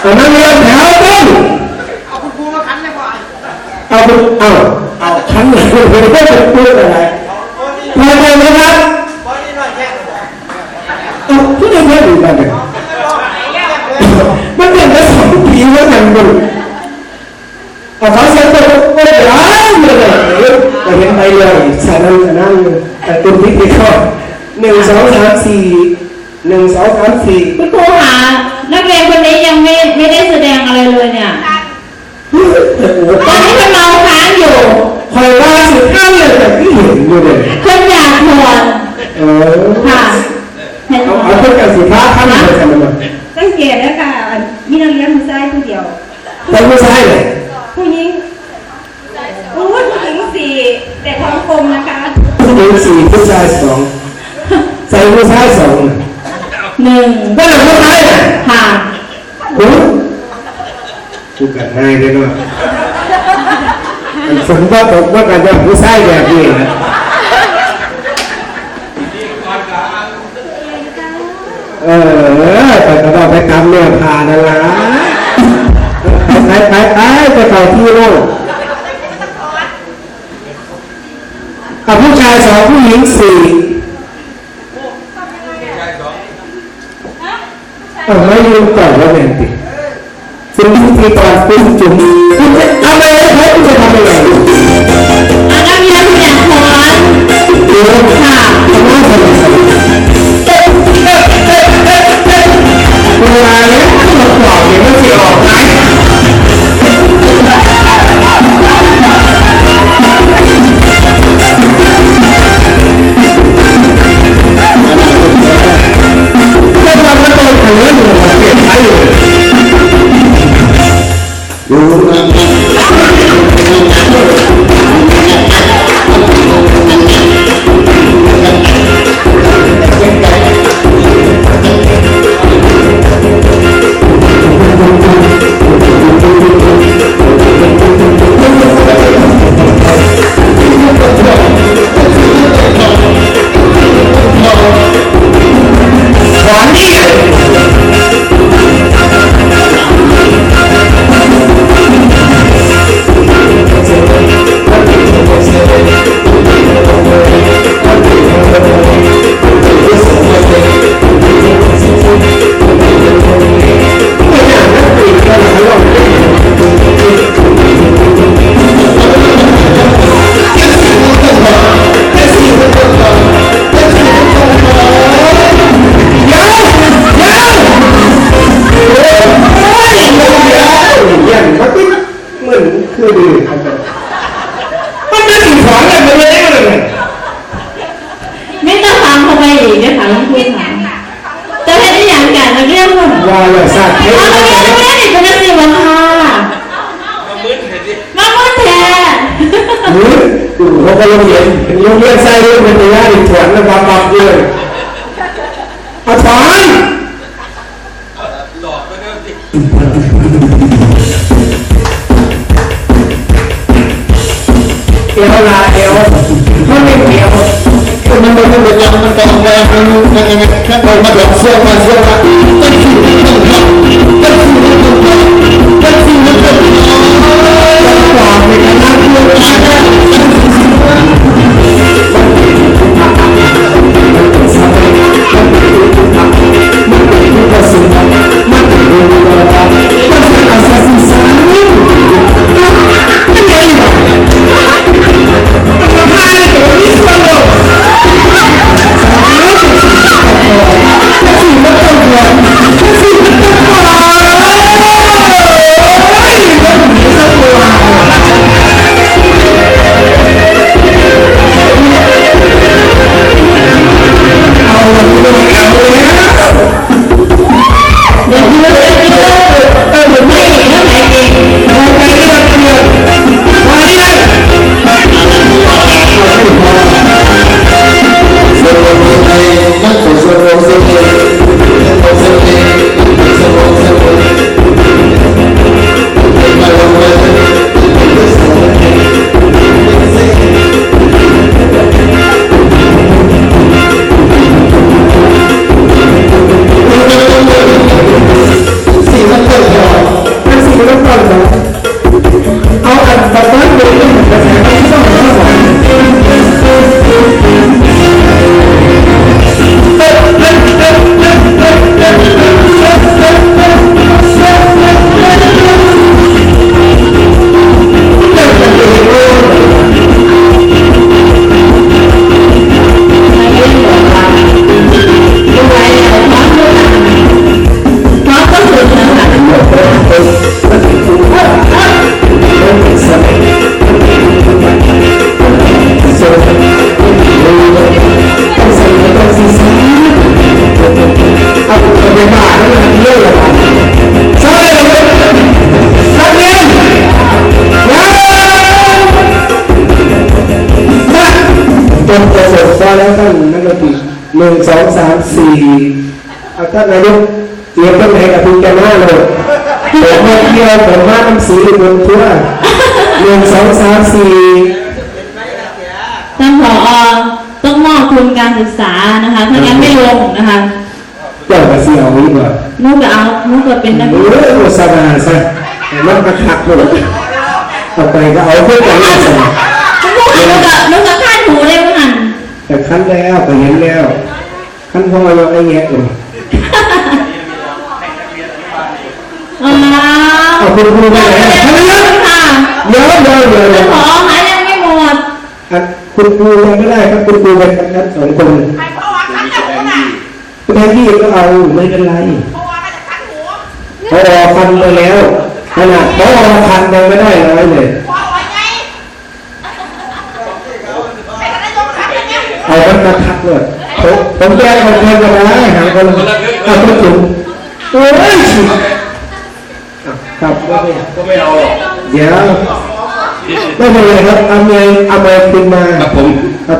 เอานักเรียนแถวต้นเอาคุณครูมาคันเลยก่อนเอาคุณเอาเอาขันหนึ่งคุณไม่ได้เป็นพูดอะไรโอ้นี่พอใจไหมครับโอ้นี่หน่อยแค่เลยเอาที่ได้เพื่อนอีกแบบหนึ่งมันเปลี่ยนไปสองปีแล้วกันบุญเอาเขาเสียตัวก็ร้ายเลยเราเห็นไปเลยสานันสานันแต่ตัวพลิกไปก็หนึ่งสองสามสี่หนึ่งสองสามสี่คุณครูหา นักเรียนคนนี้ยังไม่ไม่ได้แสดงอะไรเลยเนี่ย ตอนนี้มันเมาค้างอยู่ คอยว่าสุดท้ายเลยแต่ที่เห็นอยู่เลยคนอยากถอนเออค่ะเห็นเอาเอาเพื่อนกันสิท้าท่านเลยกันมาสังเกตแล้วค่ะมีนักเรียนผู้ชายผู้เดียวแต่ไม่ใช่เลยผู้หญิงอู้ผู้หญิงสี่แต่ท้องกลมนะคะผู้หญิงสี่ผู้ชายสองใส่ผู้ชายสอง หนึ่งนั่นแหละผู้ชายน่ะค่ะโอ้กูกันง่ายเลยเนาะสมว่าตกว่ากันจะผู้ชายแบบนี้นะเออแต่ก็ต้องไปทำเนี่ยพานั่นละไปไปไปไปต่อที่โลกกับผู้ชายสองผู้หญิงสี่ เออไม่ยืมก่อน เขาก็โรงเรียนโรงเรียนไส้เรื่องเป็นระยะอีกถวนนะครับบางเดือนเอาถอนหลอกไปเริ่มดิเอวลาเอวมันไม่เกี่ยวมันมันมันมันยังมันกองแรงมันมันยังไงแค่พอมาหลอกเสื้อมาเสื้อมาตั้งชื่อตั้งตั้งตั้องตั้ง จนประสบฟ้าแล้วท่านนักดนตรีหนึ่งสองสามสี่เอาท่านนายกเตรียมต้นไหนกับพิจารณาเลยผมมาเที่ยวผมมาน้ำสีบนทั่วหนึ่งสองสามสี่ท่านผอต้องมอบทุนการศึกษานะคะถ้างั้นไม่ลงนะคะเจ้าก็เสียวอีกว่านุกก็เอานุกก็เป็นนักเรียนอโฆษณาซะแต่มันกระทักเลยต่อไปก็เอาเพื่อนกันมาใส่นุกนุกก็นุกก็คาดหูได้มั้งหัน แต่ขั้นแล้วก็เห็นแล้วขั้นพอเราไอ้แง่เลยอ๋อเอาคุณครูไปไหนขอบคุณค่ะเดี๋ยวเดี๋ยวเดี๋ยวเดี๋ท่ายวนผอหายังไม่หมดอะคุณครูยังไม่ได้ครับคุณครูเป็นกันสองคนใครเพราะว่าคันจะหูน่ะคุณแทนที่ก็เอาไม่เป็นไรเพราะว่ามันจะคันหูพอฟันไปแล้วขนาดพอฟันยังไม่ได้ร้อยเลย พอไว้ไงไอ้คณะยกคั นอางเงี้ยหูเอามันมาทักเลยผมผมแก้คนเดียวกันนะหาคนเอาคนจุ่มโอ้ยครับก็ไม่เอาหรอกเดี๋ยวไม่เป็นไรครับเอเมย์เอาเมย์ขึ้นมาเอา